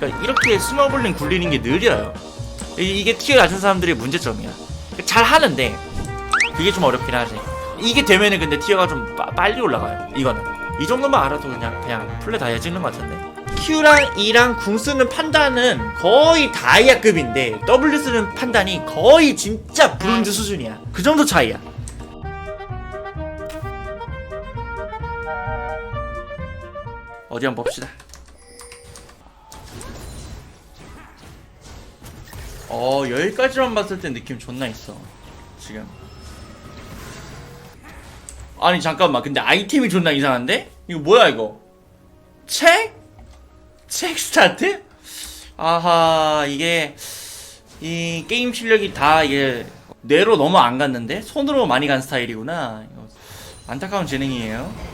그러니까 이렇게 스노블링 굴리는 게 느려요. 이- 이게 티어 낮은 사람들의 문제점이야. 잘 하는데 그게 좀 어렵긴 하지. 이게 되면은 근데 티어가 좀 빠- 빨리 올라가요. 이거는 이 정도만 알아도 그냥 그냥 플레 다이아 찍는 것 같은데. Q랑 E랑 궁 쓰는 판단은 거의 다이아급인데 W 쓰는 판단이 거의 진짜 브론즈 수준이야. 그 정도 차이야. 어디 한번 봅시다. 어 여기까지만 봤을 땐 느낌 존나 있어. 지금. 아니 잠깐만. 근데 아이템이 존나 이상한데? 이거 뭐야 이거? 책? 책 스타트? 아하 이게 이 게임 실력이 다 이게 뇌로 너무 안 갔는데? 손으로 많이 간 스타일이구나. 안타까운 재능이에요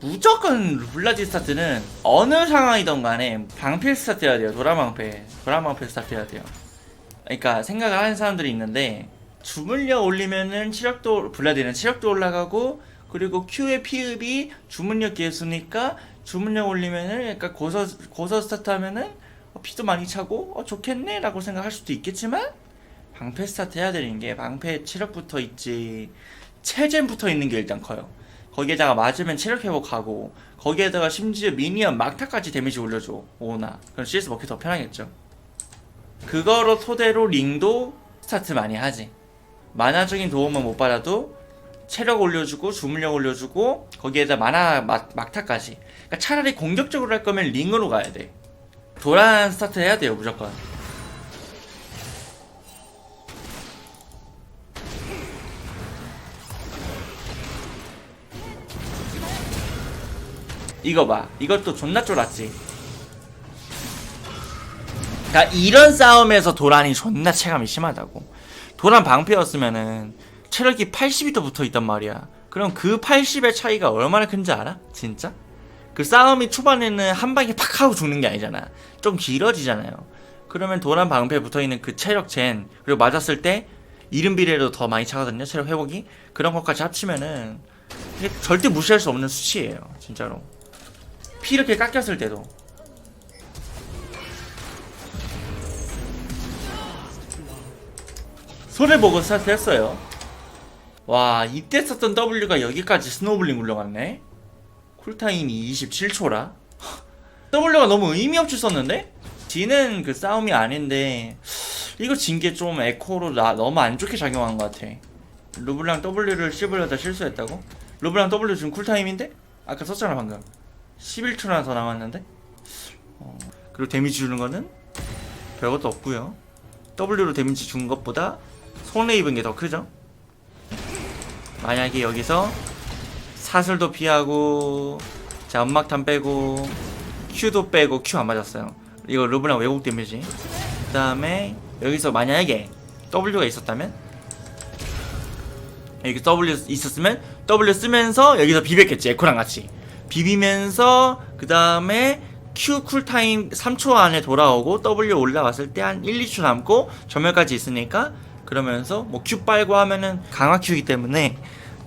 무조건 블라디 스타트는 어느 상황이든 간에 방패 스타트 해야 돼요. 도라방패. 도라방패 스타트 해야 돼요. 그러니까 생각을 하는 사람들이 있는데 주물력 올리면은 체력도 블라디는 체력도 올라가고 그리고 Q의 피읍이 주물력 개수니까 주물력 올리면은 약간 고서 고서 스타트 하면은 어, 피도 많이 차고 어 좋겠네라고 생각할 수도 있겠지만 방패 스타트 해야 되는 게 방패 체력부터 있지 체젠부터 있는 게 일단 커요. 거기에다가 맞으면 체력 회복하고 거기에다가 심지어 미니언 막타까지 데미지 올려줘 오나. 그럼 CS 먹기 더 편하겠죠. 그거로 토대로 링도 스타트 많이 하지. 만화적인 도움은 못 받아도 체력 올려주고 주물력 올려주고 거기에다 만화 막, 막타까지. 그러니까 차라리 공격적으로 할 거면 링으로 가야 돼. 도란 스타트 해야 돼요 무조건 이거 봐. 이것도 존나 쫄았지. 그러니까 이런 싸움에서 도란이 존나 체감이 심하다고. 도란 방패였으면은 체력이 80이 더 붙어 있단 말이야. 그럼 그 80의 차이가 얼마나 큰지 알아? 진짜? 그 싸움이 초반에는 한 방에 팍 하고 죽는 게 아니잖아. 좀 길어지잖아요. 그러면 도란 방패에 붙어 있는 그 체력 젠 그리고 맞았을 때 이른 비례로 더 많이 차거든요. 체력 회복이 그런 것까지 합치면은 절대 무시할 수 없는 수치예요. 진짜로. 피 이렇게 깎였을 때도 손해보고 스타트 했어요 와 이때 썼던 W가 여기까지 스노블링 굴러갔네 쿨타임이 27초라 W가 너무 의미 없이 썼는데? D는 그 싸움이 아닌데 이거 진 게 좀 에코로 나 너무 안 좋게 작용한 것 같아 루블랑 W를 씹으려다 실수했다고? 루블랑 W 지금 쿨타임인데? 아까 썼잖아 방금 11초나 더 남았는데? 어, 그리고 데미지 주는 거는 별것도 없고요. W로 데미지 준 것보다 손해 입은 게 더 크죠? 만약에 여기서 사슬도 피하고 자 연막탄 빼고 Q도 빼고 Q 안 맞았어요. 이거 루브랑 왜곡 데미지? 그 다음에 여기서 만약에 W가 있었다면? 여기 W 있었으면 W 쓰면서 여기서 비볐겠지 에코랑 같이 비비면서 그 다음에 Q 쿨타임 3초 안에 돌아오고 W 올라왔을 때 한 1, 2초 남고 전멸까지 있으니까 그러면서 뭐 Q 빨고 하면은 강화 Q이기 때문에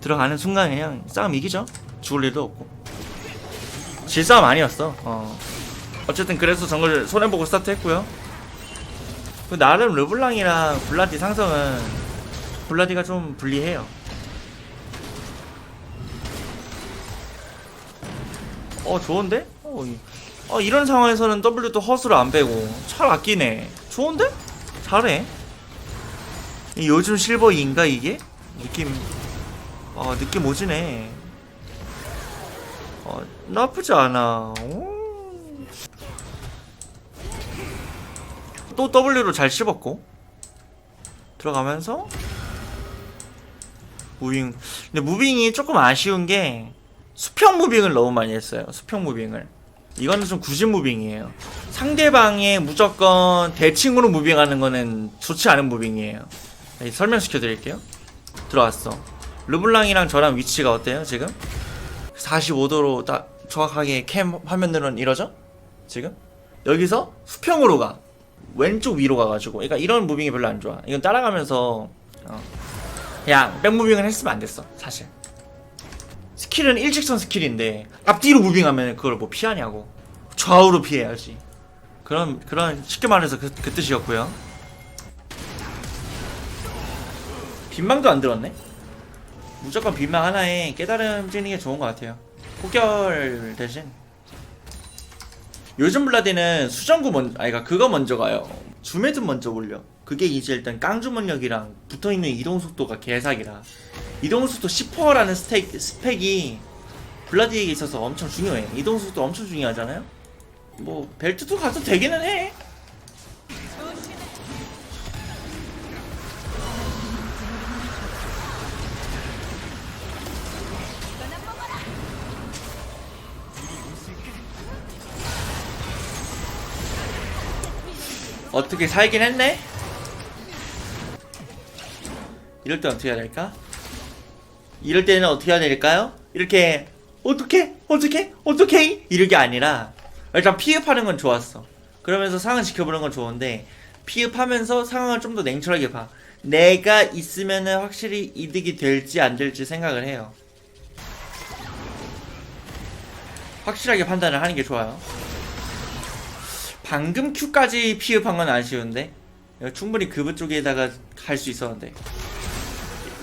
들어가는 순간 그냥 싸움 이기죠. 죽을 일도 없고. 질 싸움 아니었어. 어. 어쨌든 그래서 정글 손해보고 스타트 했고요. 그 나름 르블랑이랑 블라디 상성은 블라디가 좀 불리해요 어 좋은데? 어, 이- 어, 이런 상황에서는 W도 허스를 안 빼고 잘 아끼네 좋은데? 잘해 이 요즘 실버 2인가 이게? 느낌 어 느낌 오지네 어 나쁘지 않아 오. 또 W로 잘 씹었고 들어가면서 무빙 근데 무빙이 조금 아쉬운 게 수평 무빙을 너무 많이 했어요. 수평 무빙을. 이거는 좀 구진 무빙이에요. 상대방의 무조건 대칭으로 무빙하는 거는 좋지 않은 무빙이에요. 네, 설명시켜 드릴게요. 들어왔어. 르블랑이랑 저랑 위치가 어때요, 지금? 45도로 딱 정확하게 캠 화면으로는 이러죠? 지금? 여기서 수평으로 가. 왼쪽 위로 가가지고. 그러니까 이런 무빙이 별로 안 좋아. 이건 따라가면서, 어. 그냥 백무빙을 했으면 안 됐어, 사실. 스킬은 일직선 스킬인데 앞뒤로 무빙하면 그걸 뭐 피하냐고 좌우로 피해야지 그런 그런 쉽게 말해서 그, 그 뜻이었고요. 빈망도 안 들었네. 무조건 빈망 하나에 깨달음 찍는 게 좋은 것 같아요. 폭결 대신 요즘 블라디는 수정구 먼저 아니 그러니까 그거 먼저 가요. 주매듭 먼저 올려. 그게 이제 일단 깡주문력이랑 붙어있는 이동 속도가 개사기라. 이동 속도 10%라는 스택, 스펙이 블라디에게 있어서 엄청 중요해. 이동 속도 엄청 중요하잖아요. 뭐 벨트도 가도 되기는 해. 어떻게 살긴 했네? 이럴 때 어떻게 해야 될까? 이럴 때는 어떻게 해야 될까요? 이렇게 어떻게 어떻게 어떻게 이런 게 아니라 일단 피흡하는 건 좋았어. 그러면서 상황 지켜보는 건 좋은데 피흡하면서 상황을 좀 더 냉철하게 봐. 내가 있으면은 확실히 이득이 될지 안 될지 생각을 해요. 확실하게 판단을 하는 게 좋아요. 방금 Q까지 피흡한 건 아쉬운데 충분히 그브 쪽에다가 할수 있었는데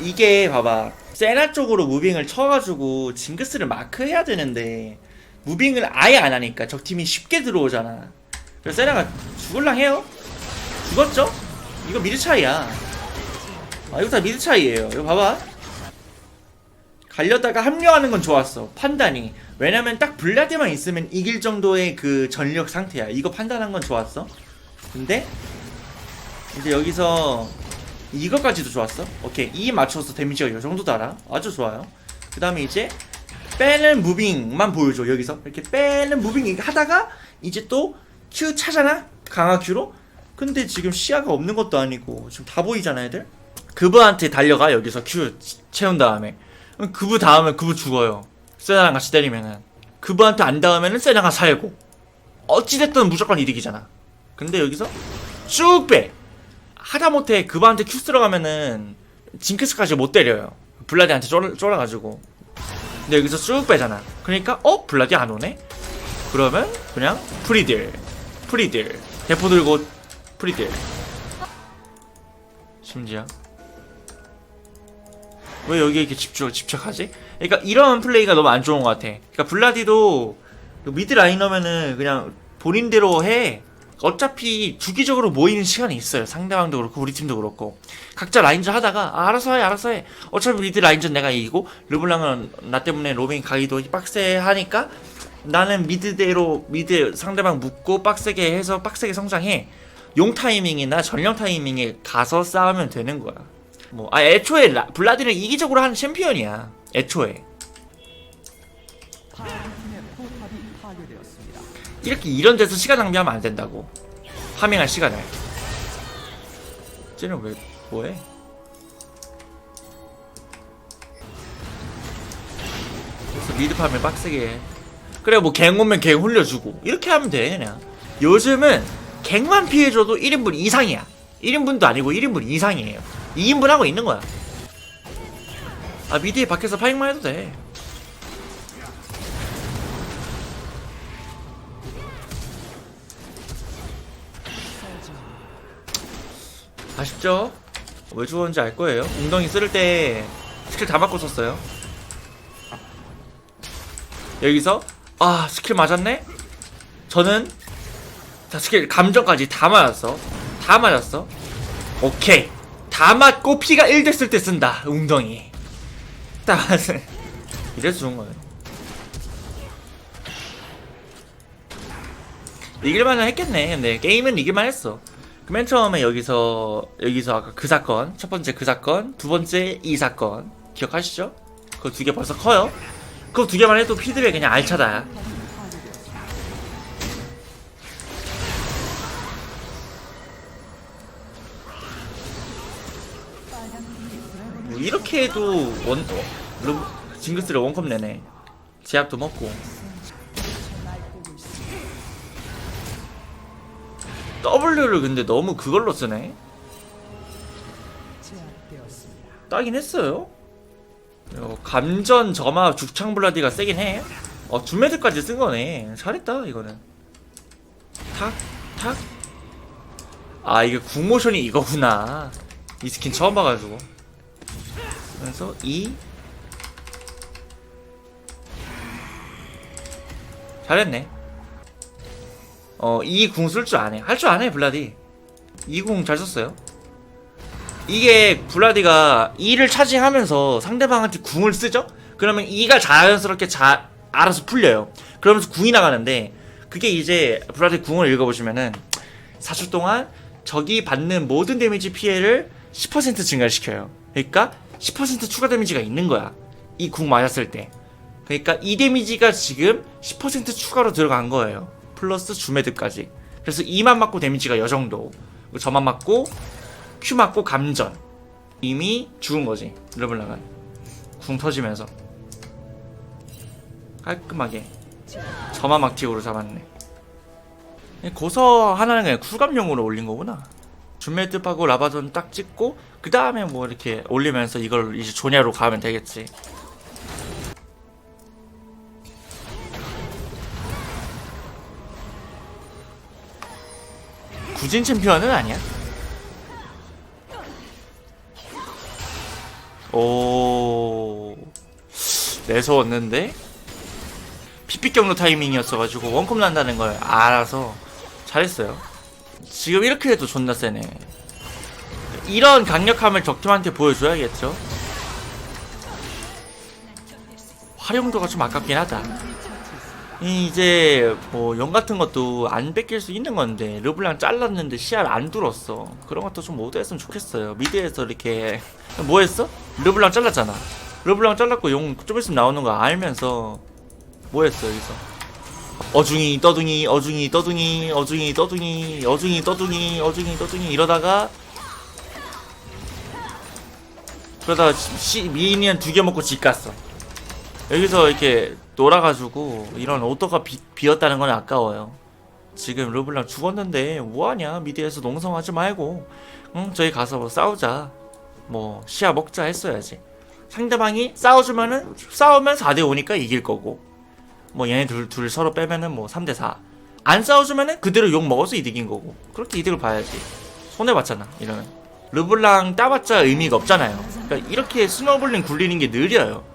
이게 봐봐 세나 쪽으로 무빙을 쳐가지고 징크스를 마크해야 되는데 무빙을 아예 안 하니까 적팀이 쉽게 들어오잖아. 그래서 세나가 죽을랑 해요? 죽었죠? 이거 미드 차이야. 아 이거 다 미드 차이예요. 이거 봐봐. 갈려다가 합류하는 건 좋았어 판단이. 왜냐면 딱 블라디만 있으면 이길 정도의 그 전력 상태야. 이거 판단한 건 좋았어. 근데 이제 여기서 이거까지도 좋았어? 오케이 이 맞춰서 데미지가 이 정도 달아. 아주 좋아요. 그 다음에 이제 빼는 무빙만 보여줘 여기서. 이렇게 빼는 무빙 하다가 이제 또 Q 차잖아? 강화 Q로? 근데 지금 시야가 없는 것도 아니고 지금 다 보이잖아 애들? 그브한테 달려가 여기서 Q 채운 다음에. 그브 닿으면 그브 죽어요. 세나랑 같이 때리면은. 그브한테 안 닿으면은 세나가 살고. 어찌됐든 무조건 이득이잖아. 근데 여기서 쭉 빼 하다못해 그브한테 Q 들어가면은 징크스까지 못 때려요 블라디한테 쫄, 쫄아가지고 근데 여기서 쭉 빼잖아 그러니까 어? 블라디 안 오네? 그러면 그냥 프리딜 프리딜 대포 들고 프리딜 심지어 왜 여기에 이렇게 집중, 집착하지? 그러니까 이런 플레이가 너무 안 좋은 것 같아. 그러니까 블라디도 그 미드 라이너면은 그냥 본인대로 해. 어차피 주기적으로 모이는 시간이 있어요. 상대방도 그렇고 우리 팀도 그렇고 각자 라인전 하다가 아, 알아서 해 알아서 해. 어차피 미드 라인전 내가 이기고 르블랑은 나 때문에 로밍 가기도 빡세 하니까 나는 미드대로 미드 상대방 묶고 빡세게 해서 빡세게 성장해. 용 타이밍이나 전령 타이밍에 가서 싸우면 되는 거야. 뭐, 아, 애초에 라, 블라디는 이기적으로 하는 챔피언이야. 애초에. 포탑이 파괴되었습니다. 이렇게 이런 데서 시간 낭비하면 안 된다고. 파밍할 시간을. 쟤는 왜, 뭐해? 그래서 미드 파밍 빡세게 해. 그래, 뭐, 갱 오면 갱 hul려주고. 이렇게 하면 돼, 그냥. 요즘은 갱만 피해줘도 1인분 이상이야. 1인분도 아니고 1인분 이상이에요. 2인분 하고 있는 거야. 아, 미드에 밖에서 파밍만 해도 돼. 아쉽죠? 왜 죽었는지 알 거예요. 웅덩이 쓸 때 스킬 다 맞고 썼어요. 여기서 아 스킬 맞았네? 저는 자 스킬 감정까지 다 맞았어. 다 맞았어. 오케이. 다 맞고 피가 1 됐을 때 쓴다. 웅덩이. 딱. 이래서 좋은 거예요. 이길만은 했겠네. 근데 게임은 이길만 했어. 그 맨 처음에 여기서 여기서 아까 그 사건 첫 번째 그 사건 두 번째 이 사건 기억하시죠? 그두개 벌써 커요. 그거 두 개만 해도 피드백 그냥 알차다. 뭐 이렇게 해도 원 어, 루, 징크스를 원컵 내네. 제압도 먹고. W를 근데 너무 그걸로 쓰네. 따긴 했어요. 어, 감전 점화 죽창 블라디가 세긴 해. 어 주메드까지 쓴 거네. 잘했다 이거는. 다 탁. 아 이게 궁모션이 이거구나. 이 스킨 처음 봐가지고. 그래서 2 잘했네. 어, 이 궁 쓸 줄 아네. 할 줄 아네, 블라디. 이 궁 잘 썼어요. 이게 블라디가 2를 차지하면서 상대방한테 궁을 쓰죠? 그러면 2가 자연스럽게 자, 알아서 풀려요. 그러면서 궁이 나가는데, 그게 이제 블라디 궁을 읽어보시면은, 4초 동안 적이 받는 모든 데미지 피해를 10% 증가시켜요. 그러니까 10% 추가 데미지가 있는 거야. 이 궁 맞았을 때. 그러니까 이 데미지가 지금 10% 추가로 들어간 거예요. 플러스 주메드까지. 그래서 2만 맞고 데미지가 요 정도. 그리고 저만 맞고 Q 맞고 감전. 이미 죽은 거지. 르블랑은. 궁 터지면서. 깔끔하게. 저만 막틱으로 잡았네. 고서 하나는 그냥 쿨감용으로 올린 거구나. 준메드하고 라바전 딱 찍고 그 다음에 뭐 이렇게 올리면서 이걸 이제 조냐로 가면 되겠지. 구진 챔피언은 아니야. 오 매서웠는데 픽픽 경로 타이밍이었어가지고 원컵 난다는 걸 알아서 잘했어요. 지금 이렇게 해도 존나 세네. 이런 강력함을 적팀한테 보여줘야겠죠. 활용도가 좀 아깝긴 하다. 이 이제 뭐 영 같은 것도 안 뺏길 수 있는 건데 르블랑 잘랐는데 시야를 안 뚫었어. 그런 것도 좀 모드했으면 좋겠어요. 미드에서 이렇게 뭐 했어? 르블랑 잘랐잖아. 르블랑 잘랐고 용 좀 있으면 나오는 거 알면서 뭐 했어 여기서? 어중이 떠둥이 어중이 떠둥이 어중이 떠둥이 어중이 떠둥이 어중이 떠둥이 이러다가 그러다가 시, 미니언 두 개 먹고 집 갔어. 여기서 이렇게 놀아가지고 이런 오토가 비, 비었다는 건 아까워요. 지금 르블랑 죽었는데 뭐하냐? 미드에서 농성하지 말고. 응? 저희 가서 뭐 싸우자. 뭐 시야 먹자 했어야지. 상대방이 싸워주면은 싸우면 4대5니까 이길 거고. 뭐 얘네 둘, 둘 서로 빼면은 뭐 3대4 안 싸워주면은 그대로 욕 먹어서 이득인 거고. 그렇게 이득을 봐야지. 손해봤잖아 이러면. 르블랑 따봤자 의미가 없잖아요. 그러니까 이렇게 스노블링 굴리는 게 느려요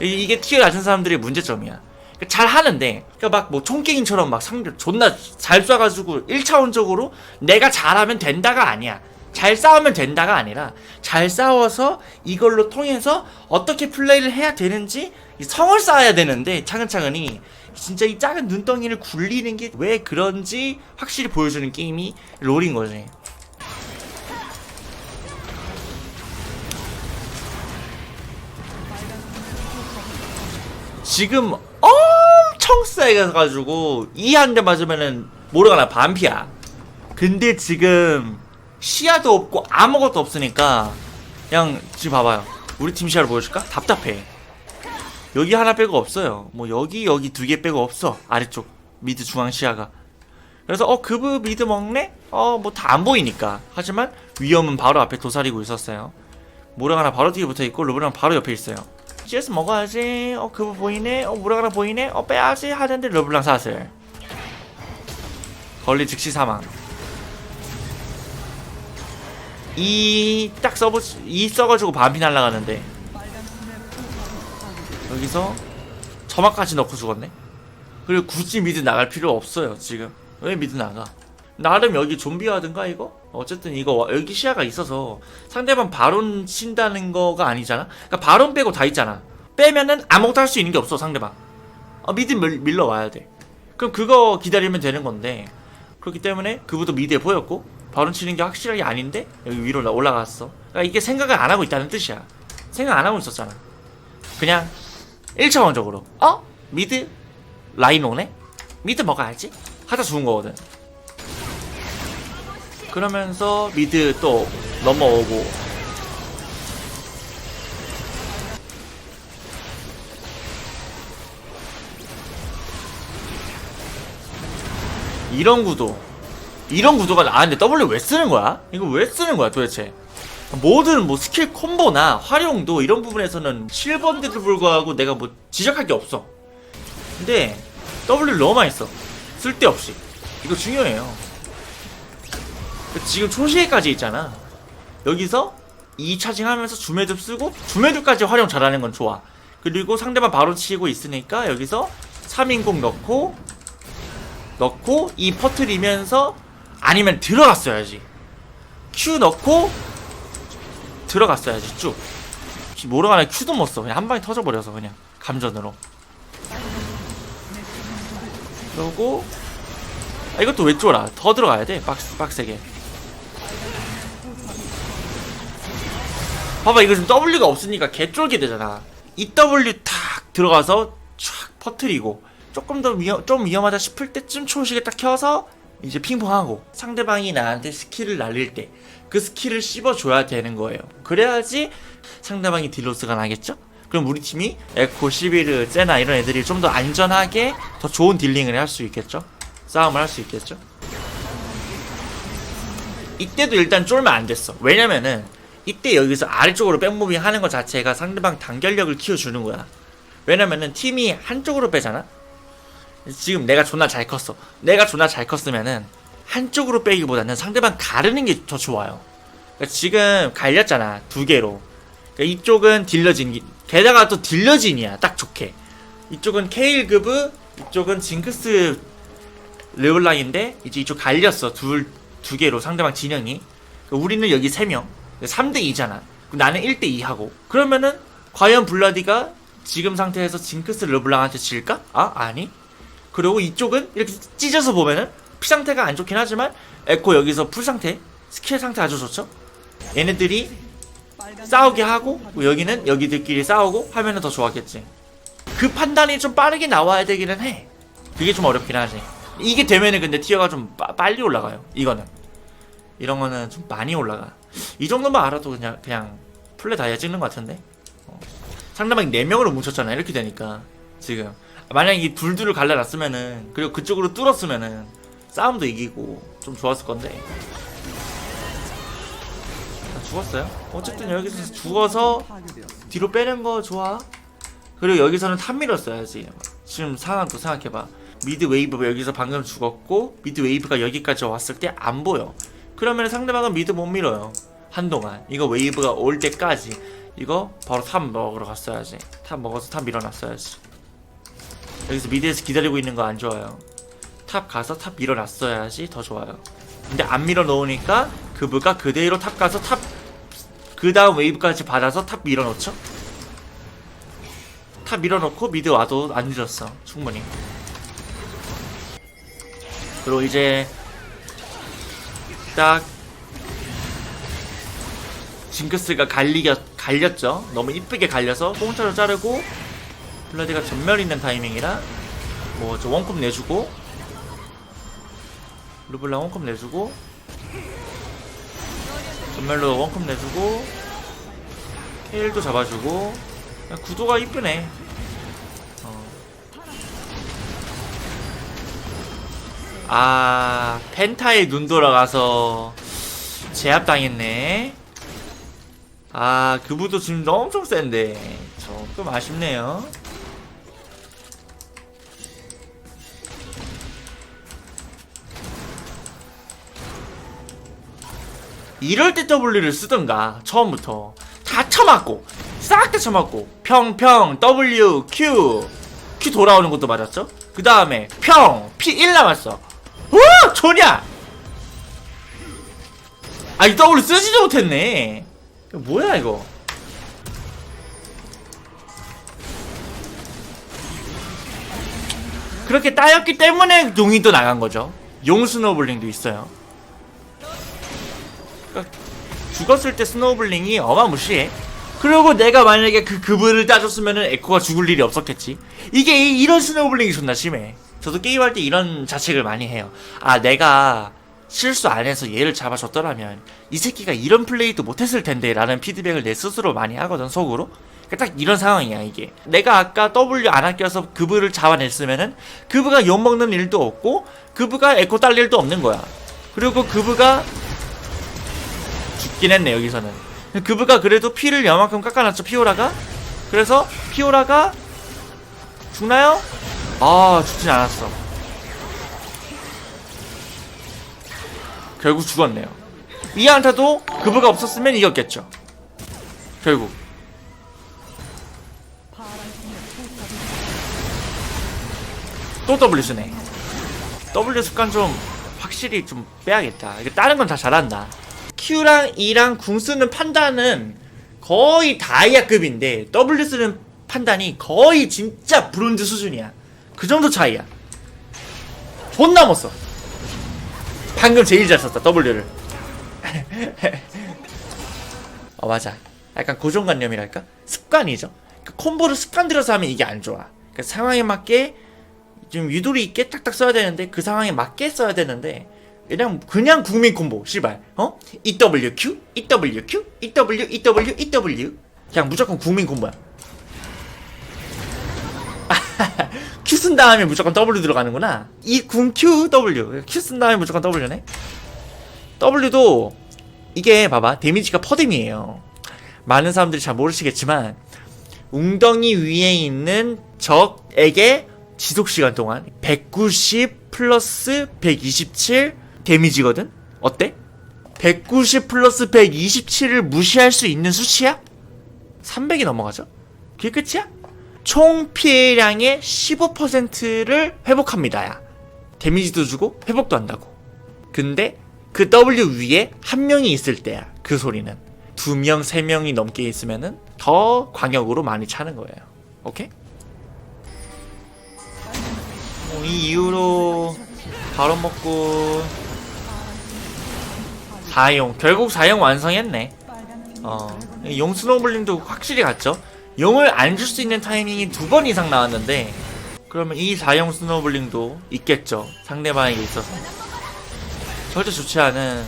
이- 이게 티어 낮은 사람들의 문제점이야. 그러니까 잘 하는데, 그러니까 막 뭐 총게임처럼 막 상대 존나 잘 쏴가지고 1차원적으로 내가 잘하면 된다가 아니야. 잘 싸우면 된다가 아니라 잘 싸워서 이걸로 통해서 어떻게 플레이를 해야 되는지 이 성을 쌓아야 되는데 차근차근히 진짜 이 작은 눈덩이를 굴리는 게 왜 그런지 확실히 보여주는 게임이 롤인 거지. 지금 엄청 세가지고 이 한 대 맞으면은 모르가나 반피야. 근데 지금 시야도 없고 아무것도 없으니까 그냥 지금 봐봐요. 우리 팀 시야를 보여줄까? 답답해. 여기 하나 빼고 없어요. 뭐 여기 여기 두 개 빼고 없어. 아래쪽 미드 중앙 시야가. 그래서 어 그브 미드 먹네? 어 뭐 다 안 보이니까. 하지만 위험은 바로 앞에 도사리고 있었어요. 모르가나 바로 뒤에 붙어 있고 르브랑 바로 옆에 있어요. CS 먹어야지. 어 그거 보이네. 어 모라가나 보이네. 어 빼야지 하는데 르블랑 사슬. 걸리 즉시 사망. 이 딱 써보 이 써가지고 반피 날라가는데 여기서 점화까지 넣고 죽었네. 그리고 굳이 미드 나갈 필요 없어요 지금. 왜 미드 나가? 나름 여기 좀비화든가 이거? 어쨌든 이거 와- 여기 시야가 있어서 상대방 바론 친다는 거가 아니잖아. 그러니까 바론 빼고 다 있잖아. 빼면은 아무것도 할 수 있는 게 없어 상대방. 어, 미드 밀, 밀러 와야 돼. 그럼 그거 기다리면 되는 건데 그렇기 때문에 그부도 미드에 보였고 바론 치는 게 확실하게 아닌데 여기 위로 나- 올라갔어. 그러니까 이게 생각을 안 하고 있다는 뜻이야. 생각 안 하고 있었잖아. 그냥 1차원적으로 어? 미드 라인 오네? 미드 먹어야지 하다 죽은 거거든. 그러면서 미드 또 넘어오고. 이런 구도. 이런 구도가 나왔는데 W 왜 쓰는 거야? 이거 왜 쓰는 거야 도대체? 모든 뭐 스킬 콤보나 활용도 이런 부분에서는 7번데도 불구하고 내가 뭐 지적할 게 없어. 근데 W 를 너무 많이 써. 쓸데없이. 이거 중요해요. 그 지금 초시계까지 있잖아 여기서 2차징 하면서 주매듭 쓰고 주매듭까지 활용 잘하는 건 좋아 그리고 상대방 바로 치고 있으니까 여기서 3인공 넣고 넣고 이 퍼트리면서 아니면 들어갔어야지 Q 넣고 들어갔어야지 쭉 모르가나 Q도 못 써. 그냥 한 방에 터져버려서 그냥 감전으로. 그러고 아, 이것도 왜 쫄아? 더 들어가야 돼. 빡 빡세게. 봐봐 이거 지금 W가 없으니까 개쫄게 되잖아. 이 W 탁 들어가서 촥 퍼트리고 조금 더 위험 좀 위험하다 싶을 때쯤 초식에 딱 켜서 이제 핑퐁하고 상대방이 나한테 스킬을 날릴 때 그 스킬을 씹어줘야 되는 거예요. 그래야지 상대방이 딜로스가 나겠죠? 그럼 우리 팀이 에코, 시비르, 세나 이런 애들이 좀 더 안전하게 더 좋은 딜링을 할 수 있겠죠? 싸움을 할 수 있겠죠? 이때도 일단 쫄면 안 됐어. 왜냐면은 이때 여기서 아래쪽으로 백무빙 하는 것 자체가 상대방 단결력을 키워주는 거야. 왜냐면은 팀이 한쪽으로 빼잖아? 지금 내가 존나 잘 컸어. 내가 존나 잘 컸으면은 한쪽으로 빼기보다는 상대방 가르는 게 더 좋아요. 그러니까 지금 갈렸잖아. 두 개로. 그러니까 이쪽은 딜러진, 게다가 또 딜러진이야. 딱 좋게. 이쪽은 케일급브, 이쪽은 징크스 르블랑인데 이제 이쪽 갈렸어. 둘, 두 개로 상대방 진영이. 그러니까 우리는 여기 세 명. 3대2잖아. 나는 1대2 하고. 그러면은 과연 블라디가 지금 상태에서 징크스 르블랑한테 질까? 아, 아니. 그리고 이쪽은 이렇게 찢어서 보면은 피 상태가 안 좋긴 하지만 에코 여기서 풀 상태, 스킬 상태 아주 좋죠. 얘네들이 싸우게 하고 뭐 여기는 여기들끼리 싸우고 하면은 더 좋았겠지. 그 판단이 좀 빠르게 나와야 되기는 해. 그게 좀 어렵긴 하지. 이게 되면은 근데 티어가 좀 빠- 빨리 올라가요. 이거는 이런 거는 좀 많이 올라가. 이 정도만 알아도 그냥 그냥 플레 다이아 찍는 것 같은데. 어. 상대방이 4 명으로 뭉쳤잖아. 이렇게 되니까 지금 만약 이 둘둘을 갈라놨으면은 그리고 그쪽으로 뚫었으면은 싸움도 이기고 좀 좋았을 건데 다 죽었어요. 어쨌든 여기서 죽어서. 뒤로 빼는 거 좋아. 그리고 여기서는 탑 밀었어야지. 지금 상황 또 생각해봐. 미드 웨이브 여기서 방금 죽었고 미드 웨이브가 여기까지 왔을 때 안 보여. 그러면 상대방은 미드 못 밀어요. 한동안 이거 웨이브가 올 때까지 이거 바로 탑 먹으러 갔어야지. 탑 먹어서 탑 밀어놨어야지. 여기서 미드에서 기다리고 있는 거 안 좋아요. 탑 가서 탑 밀어놨어야지 더 좋아요. 근데 안 밀어 놓으니까 그브가 그대로 탑 가서 탑 그 다음 웨이브까지 받아서 탑 밀어놓죠? 탑 밀어놓고 미드 와도 안 늦었어 충분히 그리고 이제 딱. 징크스가 갈리겼, 갈렸죠? 너무 이쁘게 갈려서 공짜로 자르고 블라디가 전멸 있는 타이밍이라 뭐 저 원컵 내주고 르블랑 원컵 내주고 전멸로 원컵 내주고 케일도 잡아주고 구도가 이쁘네 아 펜타에 눈 돌아가서 제압당했네. 아 그부도 지금 엄청 센데. 조금 아쉽네요. 이럴 때 W를 쓰든가 처음부터. 다 쳐맞고 싹 다 쳐맞고. 평평 W Q. Q 돌아오는 것도 맞았죠? 그 다음에 평 P 1 남았어 우 조냐 아이 W 쓰지도 못했네 이거 뭐야 이거 그렇게 따였기 때문에 용이 또 나간 거죠 용 스노블링도 있어요 죽었을 때 스노우블링이 어마무시해. 그리고 내가 만약에 그 그분을 따줬으면은 에코가 죽을 일이 없었겠지. 이게 이- 이런 스노우블링이 존나 심해. 저도 게임할 때 이런 자책을 많이 해요. 아 내가 실수 안 해서 얘를 잡아줬더라면 이 새끼가 이런 플레이도 못했을 텐데 라는 피드백을 내 스스로 많이 하거든 속으로. 그러니까 딱 이런 상황이야 이게. 내가 아까 W 안 아껴서 그브를 잡아냈으면은 그브가 욕먹는 일도 없고 그브가 에코 딸 일도 없는 거야. 그리고 그브가 죽긴 했네 여기서는 그브가 그래도 피를 여만큼 깎아놨죠 피오라가 그래서 피오라가 죽나요? 아 죽진 않았어 결국 죽었네요 이 한타도 그브가 없었으면 이겼겠죠. 결국. 또 W 쓰네. W 습관 좀 확실히 좀 빼야겠다. 다른 건 다 잘한다. Q랑 E랑 궁 쓰는 판단은 거의 다이아급인데 W 쓰는 판단이 거의 진짜 브론즈 수준이야. 그 정도 차이야. 존나 못 써. 방금 제일 잘 썼다 W를. 어 맞아. 약간 고정관념이랄까? 습관이죠. 그 콤보를 습관 들여서 하면 이게 안 좋아. 그 상황에 맞게 좀 유도리 있게 딱딱 써야 되는데 그 상황에 맞게 써야 되는데 그냥 그냥 국민 콤보 씨발 어 EWQ EWQ EW EW EW 그냥 무조건 국민 콤보야. Q 쓴 다음에 무조건 W 들어가는구나. 이궁 Q W Q 쓴 다음에 무조건 W네. W도 이게 봐봐 데미지가 퍼뎀이에요. 많은 사람들이 잘 모르시겠지만 웅덩이 위에 있는 적에게 지속 시간 동안 190 플러스 127 데미지거든. 어때? 190 플러스 127을 무시할 수 있는 수치야? 300이 넘어가죠? 그게 끝이야? 총 피해량의 15%를 회복합니다. 야. 데미지도 주고 회복도 한다고. 근데 그 W 위에 한 명이 있을 때야. 그 소리는. 두 명, 세 명이 넘게 있으면은 더 광역으로 많이 차는 거예요. 오케이? 어, 이 이후로 바로 먹고 4용 결국 4용 완성했네. 어, 용 스노블링도 확실히 갔죠. 용을 안 줄 수 있는 타이밍이 두 번 이상 나왔는데 그러면 이 4용 스노블링도 있겠죠. 상대방에게 있어서 절대 좋지 않은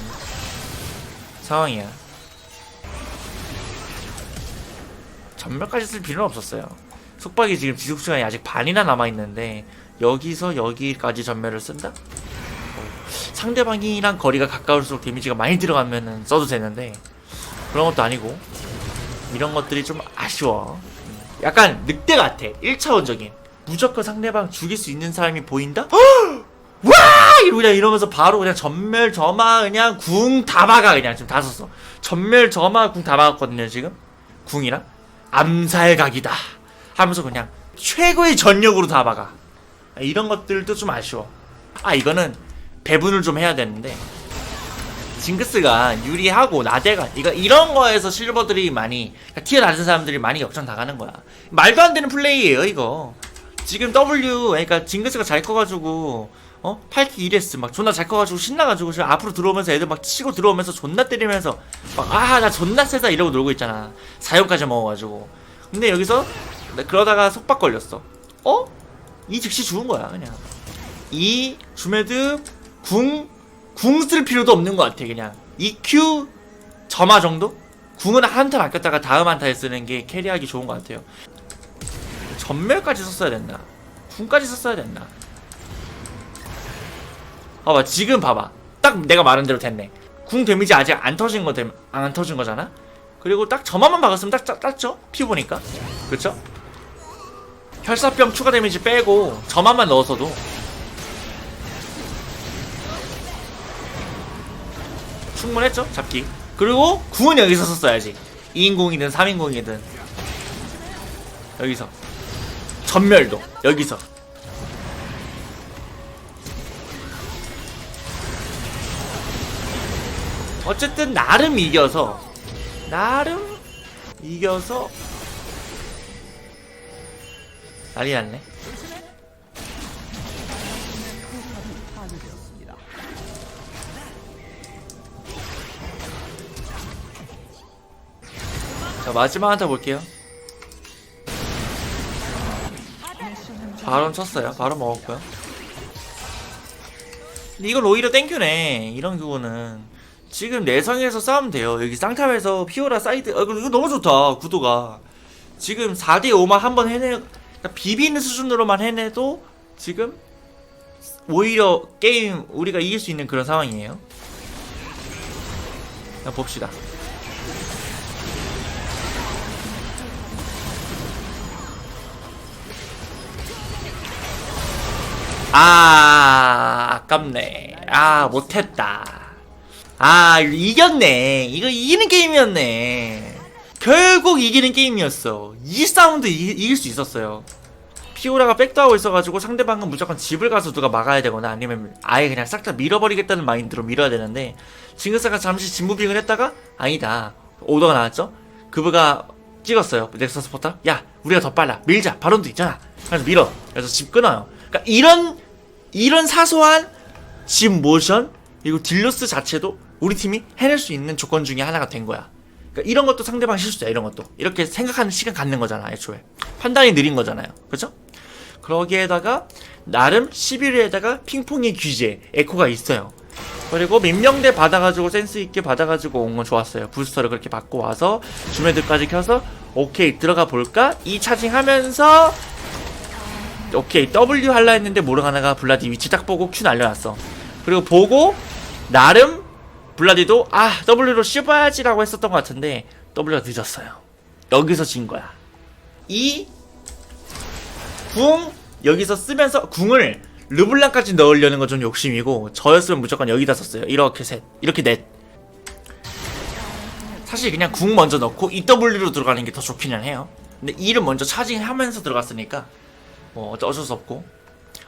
상황이야. 전멸까지 쓸 필요는 없었어요. 속박이 지금 지속 시간이 아직 반이나 남아 있는데 여기서 여기까지 전멸을 쓴다? 어, 상대방이랑 거리가 가까울수록 데미지가 많이 들어가면은 써도 되는데 그런 것도 아니고 이런 것들이 좀 아쉬워. 약간 늑대 같아. 1차원적인. 무조건 상대방 죽일 수 있는 사람이 보인다? 와! 이러고 그냥 이러면서 바로 그냥 전멸 점화 그냥 궁 다 박아 그냥 지금 다 썼어. 전멸 점화 궁 다 박았거든요 지금. 궁이랑 암살각이다 하면서 그냥 최고의 전력으로 다 박아. 이런 것들도 좀 아쉬워. 아 이거는 배분을 좀 해야 되는데 징크스가 유리하고 나대가 이거 이런 거에서 실버들이 많이 그러니까 티어 낮은 사람들이 많이 역전 당하는 거야. 말도 안 되는 플레이예요 이거. 지금 W 그러니까 징크스가 잘 커가지고 어 8키 1S 막 존나 잘 커가지고 신나가지고 지금 앞으로 들어오면서 애들 막 치고 들어오면서 존나 때리면서 막 아 나 존나 세다 이러고 놀고 있잖아. 4연까지 먹어가지고. 근데 여기서 나 그러다가 속박 걸렸어. 어? 이 즉시 죽은 거야 그냥. 이 주메드 궁 궁 쓸 필요도 없는 것 같아 그냥. EQ 점화 정도? 궁은 한타 바뀌었다가 다음 한타에 쓰는 게 캐리하기 좋은 것 같아요. 전멸까지 썼어야 됐나? 궁까지 썼어야 됐나? 봐봐 지금 봐봐. 딱 내가 말한 대로 됐네. 궁 데미지 아직 안 터진 거 됨- 안 터진 거잖아? 그리고 딱 점화만 박았으면 딱, 딱 땄죠 피 보니까. 그쵸? 혈사병 추가 데미지 빼고 점화만 넣었어도 충분했죠? 잡기. 그리고 궁은 여기서 썼어야지. 2인궁이든 3인궁이든. 여기서. 전멸도. 여기서. 어쨌든 나름 이겨서 나름 이겨서 난리 났네 자 마지막 한타 볼게요. 바론 쳤어요. 바론 먹었고요. 근데 이건 오히려 땡큐네 이런 경우는. 지금 내성에서 싸우면 돼요. 여기 쌍탑에서 피오라 사이드 아, 이거 너무 좋다 구도가. 지금 4대5만 한 번 해내 그러니까 비비는 수준으로만 해내도 지금 오히려 게임 우리가 이길 수 있는 그런 상황이에요. 그냥 봅시다 아 아깝네. 아 못했다. 아 이겼네. 이거 이기는 게임이었네. 결국 이기는 게임이었어. 이 이, 이길 수 있었어요. 피오라가 백도하고 있어가지고 상대방은 무조건 집을 가서 누가 막아야 되거나 아니면 아예 그냥 싹 다 밀어버리겠다는 마인드로 밀어야 되는데 징크스가 잠시 진무빙을 했다가 아니다. 오더가 나왔죠? 그브가 찍었어요. 넥서스 포탈? 야 우리가 더 빨라. 밀자. 바론도 있잖아. 그래서 밀어. 그래서 집 끊어요 그러니까 이런 이런 사소한 집 모션 그리고 딜러스 자체도 우리 팀이 해낼 수 있는 조건 중에 하나가 된 거야. 그러니까 이런 것도 상대방 실수야 이런 것도. 이렇게 생각하는 시간 갖는 거잖아 애초에. 판단이 느린 거잖아요. 그죠? 그러기에다가 나름 11회에다가 핑퐁의 귀재 에코가 있어요. 그리고 민명대 받아가지고 센스있게 받아가지고 온 건 좋았어요. 부스터를 그렇게 받고 와서 주메드까지 켜서 오케이 들어가 볼까? 이 차징하면서 오케이 W 할라 했는데 모르가나가 블라디 위치 딱 보고 Q 날려놨어. 그리고 보고 나름 블라디도 아 W로 씹어야지 라고 했었던 것 같은데 W가 늦었어요. 여기서 진 거야. 이 궁 여기서 쓰면서 궁을 르블랑까지 넣으려는 건 좀 욕심이고 저였으면 무조건 여기다 썼어요. 이렇게 셋 이렇게 넷. 사실 그냥 궁 먼저 넣고 EW로 들어가는 게 더 좋기는 해요. 근데 E를 먼저 차징하면서 들어갔으니까 뭐 어쩔 수 없고.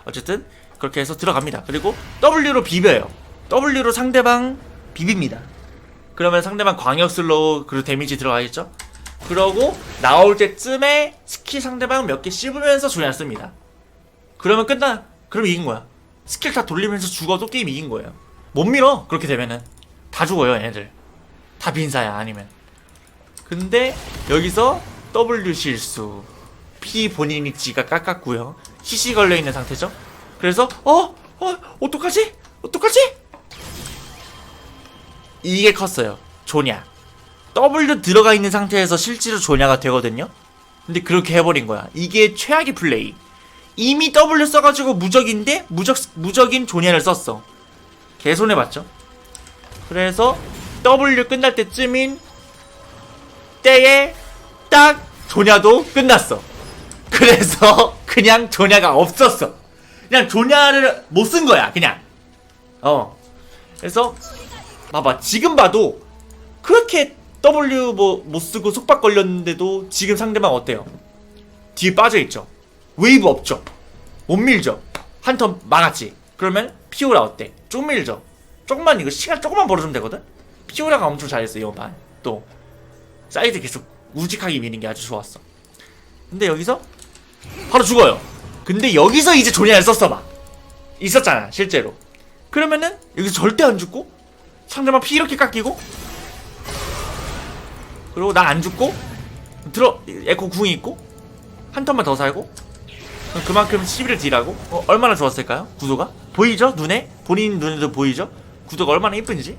어쨌든 그렇게 해서 들어갑니다. 그리고 W로 비벼요. W로 상대방 비빕니다. 그러면 상대방 광역 슬로우 그리고 데미지 들어가겠죠? 그러고 나올 때쯤에 스킬 상대방 몇 개 씹으면서 조리안 씁니다. 그러면 끝나 그럼 이긴 거야. 스킬 다 돌리면서 죽어도 게임 이긴 거예요. 못 밀어 그렇게 되면은. 다 죽어요 얘네들. 다 빈사야 아니면. 근데 여기서 W 실수 P 본인이 지가 깎았고요. CC 걸려있는 상태죠. 그래서 어? 어? 어떡하지? 어떡하지? 이게 컸어요. 조냐. W 들어가 있는 상태에서 실제로 조냐가 되거든요. 근데 그렇게 해버린 거야. 이게 최악의 플레이. 이미 W 써가지고 무적인데 무적, 무적인 조냐를 썼어. 개손해봤죠? 그래서 W 끝날 때쯤인 때에 딱 조냐도 끝났어 그래서 그냥 조냐가 없었어 그냥 조냐를 못 쓴 거야 그냥 어 그래서 봐봐 지금 봐도 그렇게 W 뭐 못 쓰고 속박 걸렸는데도 지금 상대방 어때요? 뒤에 빠져 있죠. 웨이브 없죠. 못 밀죠. 한 턴 막았지. 그러면 피오라 어때? 좀 밀죠. 조금만 이거 시간 조금만 벌어주면 되거든. 피오라가 엄청 잘했어 이번 판. 또 사이드 계속 우직하게 미는 게 아주 좋았어. 근데 여기서 바로 죽어요. 근데 여기서 이제 조냐를 썼어 봐. 있었잖아 실제로. 그러면은 여기서 절대 안 죽고 상대방 피 이렇게 깎이고 그리고 난안 죽고 들어 에코 궁이 있고 한 턴만 더 살고 그만큼 11을 딜하고 어, 얼마나 좋았을까요? 구도가? 보이죠? 눈에? 본인 눈에도 보이죠? 구도가 얼마나 이쁜지?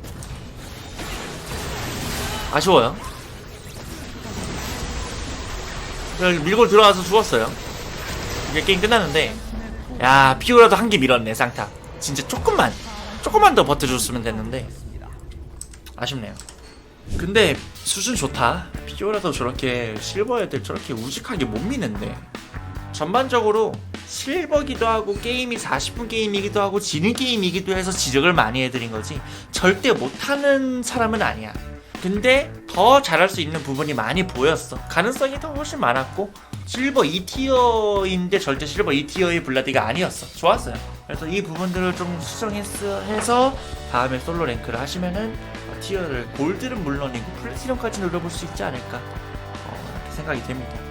아쉬워요 밀고 들어가서 죽었어요 이게 게임 끝났는데 야 피오라도 한 개 밀었네 쌍타 진짜 조금만 조금만 더 버텨줬으면 됐는데 아쉽네요 근데 수준 좋다. 피오라도 저렇게 실버 애들 저렇게 우직하게 못 미는데 전반적으로 실버기도 하고 게임이 40분 게임이기도 하고 지는 게임이기도 해서 지적을 많이 해드린 거지 절대 못하는 사람은 아니야. 근데 더 잘할 수 있는 부분이 많이 보였어. 가능성이 더 훨씬 많았고 실버 2티어인데 절대 실버 2티어의 블라디가 아니었어. 좋았어요. 그래서 이 부분들을 좀 수정해서 해서 다음에 솔로 랭크를 하시면은 어, 티어를 골드는 물론이고 플래티넘까지 노려볼 수 있지 않을까 어, 생각이 됩니다.